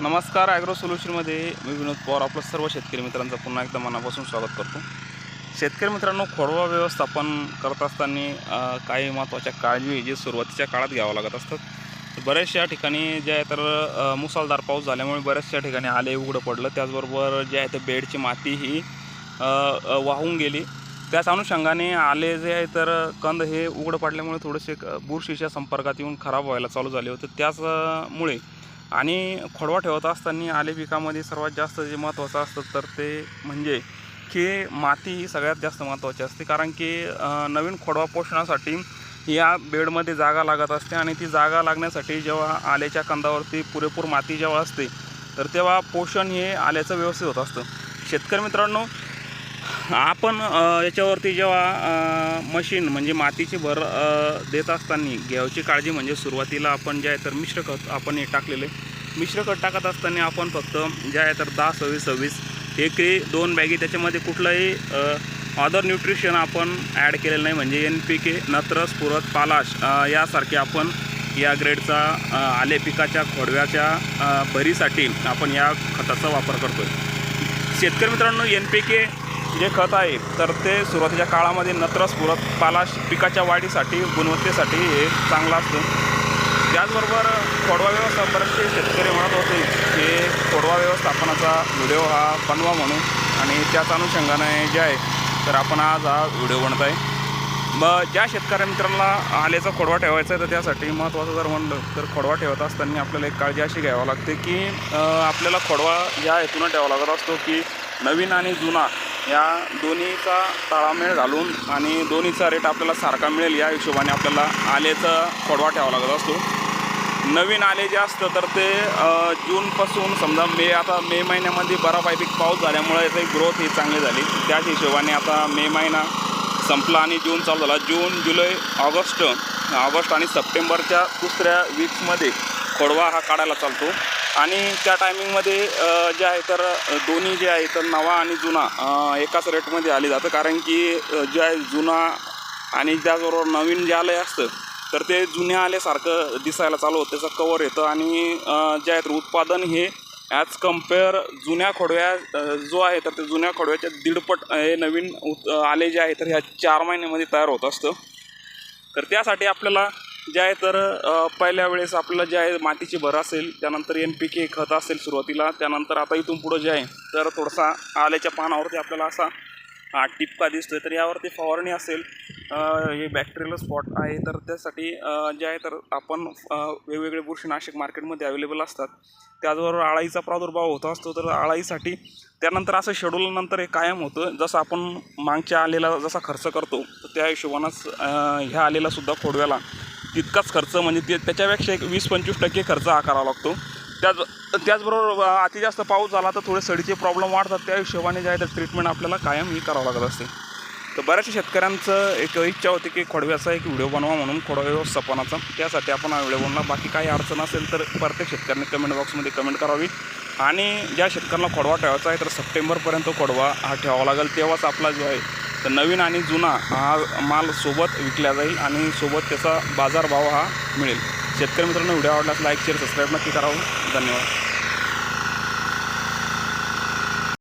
नमस्कार ॲग्रो सोल्युशनमध्ये मी विनोद पवार आपलं सर्व शेतकरी मित्रांचं पुन्हा एकदा मनापासून स्वागत करतो. शेतकरी मित्रांनो खोडवा व्यवस्थापन करत असताना काही महत्त्वाच्या काळजी जे सुरुवातीच्या काळात घ्यावं लागत असतात. बऱ्याचशा ठिकाणी जे आहे तर मुसळधार पाऊस झाल्यामुळे बऱ्याचशा ठिकाणी आले उघडं पडलं. त्याचबरोबर जे आहे तर बेडची माती ही वाहून गेली. त्याच अनुषंगाने आले जे आहे तर कंद हे उघडं पडल्यामुळे थोडेसे क- बुरशीच्या संपर्कात येऊन खराब व्हायला चालू झाले होते. त्याचमुळे आणि खोडवा ठेवत असताना आले पिकामध्ये सर्वात जास्त जे महत्त्वाचं असतं तर ते म्हणजे की माती ही सगळ्यात जास्त महत्त्वाची असते. कारण की नवीन खोडवा पोषणासाठी या बेडमध्ये जागा लागत असते आणि ती जागा लागण्यासाठी जेव्हा आल्याच्या कंदावरती पुरेपूर माती जेव्हा असते तर तेव्हा पोषण हे आल्याचं व्यवस्थित होत असतं. शेतकरी मित्रांनो आपण याच्यावरती जेव्हा मशीन म्हणजे मातीची भर देत असताना घ्यायची काळजी म्हणजे सुरुवातीला आपण जे आहे तर मिश्र खत आपण हे टाकलेले. मिश्र खत टाकत असताना आपण फक्त जे आहे तर दहा सव्वीस सव्वीस एकरी दोन बॅगी त्याच्यामध्ये कुठलंही अदर न्यूट्रिशन आपण ॲड केलेलं नाही. म्हणजे एन पी के नत्र पुरत पालाश यासारखे आपण या ग्रेडचा आले पिकाच्या खोडव्याच्या भरीसाठी आपण या खताचा वापर करतो आहे शेतकरी मित्रांनो एन पी के जे खत आहे तर ते सुरुवातीच्या काळामध्ये नत्र स्फुरत पाला पिकाच्या वाढीसाठी गुणवत्तेसाठी हे चांगलं असतं. त्याचबरोबर खोडवा व्यवस्थापनाचे बरेचसे शेतकरी म्हणत होते की खोडवा व्यवस्थापनाचा व्हिडिओ हा बनवा म्हणून आणि त्याच अनुषंगाने जे आहे तर आपण आज हा व्हिडिओ बनत आहे मग ज्या शेतकऱ्या मित्रांना आल्याचा खोडवा ठेवायचा आहे तर त्यासाठी महत्त्वाचं जर म्हणलं तर खोडवा ठेवत असताना आपल्याला एक काळजी अशी घ्यावं लागते की आपल्याला खोडवा या हेतूनं ठेवावा लागत असतो की नवीन आणि जुना या दोन्हीचा ताळामेळ घालून आणि दोन्हीचा रेट आपल्याला सारखा मिळेल या हिशोबाने आपल्याला आलेचा खोडवा ठेवा लागत असतो. नवीन आले जे असतं तर ते जूनपासून समजा मे आता मे महिन्यामध्ये बऱ्यापैकी पाऊस झाल्यामुळे याची ग्रोथ ही चांगली झाली. त्याच हिशोबाने आता मे महिना संपला आणि जून चालू झाला. जून जुलै ऑगस्ट ऑगस्ट आणि सप्टेंबरच्या दुसऱ्या वीक्समध्ये खोडवा हा काढायला चालतो. आणि त्या टायमिंगमध्ये जे आहे तर दोन्ही जे आहे तर नवा आणि जुना एकाच रेटमध्ये आली जातं. कारण की जे आहे जुना आणि त्याचबरोबर नवीन जे आलं असतं तर ते जुन्या आल्यासारखं दिसायला चालू होतं. त्याचं कवर येतं आणि जे आहे तर उत्पादन हे ॲज कंपेअर जुन्या खोडव्या जो आहे तर ते जुन्या खोडव्याच्या दीडपट हे नवीन उत आले जे आहे तर ह्या चार महिन्यामध्ये तयार होत असतं. तर त्यासाठी आपल्याला जे आहे तर पहिल्या वेळेस आपल्याला जे आहे मातीची भर असेल त्यानंतर एन पी के खत असेल सुरुवातीला त्यानंतर आता इथून पुढं जे आहे तर थोडासा आल्याच्या पानावरती आपल्याला असा हा टिपका दिसतोय. तर यावरती फवारणी असेल हे बॅक्टेरियल स्पॉट आहे तर त्यासाठी जे आहे तर आपण वेगवेगळे बुरशीनाशक मार्केटमध्ये अवेलेबल असतात. त्याचबरोबर आळाईचा प्रादुर्भाव होत असतो तर आळाईसाठी त्यानंतर असं शेड्यूल नंतर हे कायम होतं. जसं आपण मागच्या आलेला जसा खर्च करतो तर त्या हिशोबानंच ह्या आलेलासुद्धा खोडव्याला तितकाच खर्च म्हणजे ते त्याच्यापेक्षा एक वीस पंचवीस टक्के खर्च हा करावा लागतो. त्याच त्याचबरोबर अति जास्त पाऊस झाला तर थोडे सडीचे प्रॉब्लेम वाढतात. त्या हिशोबाने जे आहे तर ट्रीटमेंट आपल्याला कायम ही करावं लागत असते. तर बऱ्याचशा शेतकऱ्यांचं एक इच्छा होती की खोडव्याचा एक व्हिडिओ बनवा म्हणून खोडवा व्यवस्थापनाचा. त्यासाठी आपण हा व्हिडिओ बनला बाकी काही अडचण असेल तर प्रत्येक शेतकऱ्यांनी कमेंट बॉक्समध्ये कमेंट करावी. आणि ज्या शेतकऱ्यांना खोडवा ठेवायचा आहे तर सप्टेंबरपर्यंत खोडवा हा ठेवावा लागेल. तेव्हाच आपला जो आहे तर नवीन आणि जुना हा माल सोबत विकला जाईल आणि सोबत त्याचा बाजारभाव हा मिळेल. शेतकरी मित्रांनो व्हिडिओ आवडल्यास लाईक शेअर सबस्क्राईब नक्की करावं हो. धन्यवाद.